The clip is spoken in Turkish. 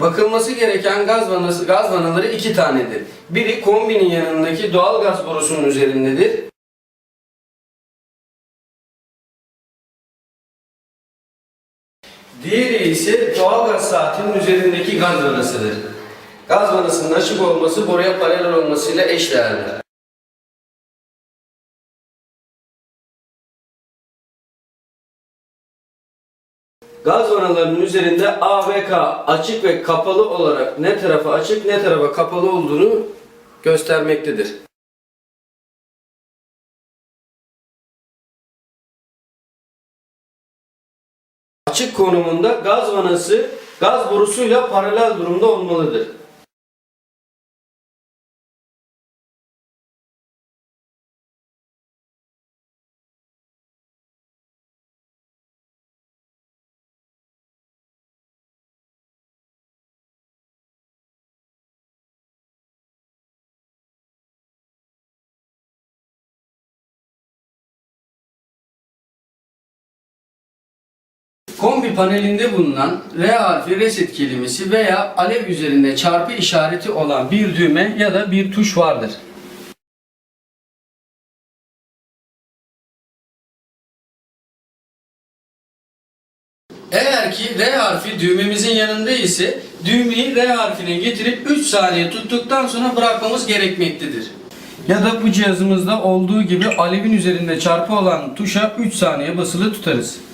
Bakılması gereken gaz vanası, gaz vanaları iki tanedir. Biri kombinin yanındaki doğal gaz borusunun üzerindedir. Diğeri ise doğal gaz saatinin üzerindeki gaz vanasıdır. Gaz vanasının açık olması boruya paralel olmasıyla eşdeğerdir. Gaz vanalarının üzerinde A ve K açık ve kapalı olarak ne tarafa açık ne tarafa kapalı olduğunu göstermektedir. Açık konumunda gaz vanası gaz borusuyla paralel durumda olmalıdır. Kombi panelinde bulunan R harfi reset kelimesi veya alev üzerinde çarpı işareti olan bir düğme ya da bir tuş vardır. Eğer ki R harfi düğmemizin yanında ise düğmeyi R harfine getirip 3 saniye tuttuktan sonra bırakmamız gerekmektedir. Ya da bu cihazımızda olduğu gibi alevin üzerinde çarpı olan tuşa 3 saniye basılı tutarız.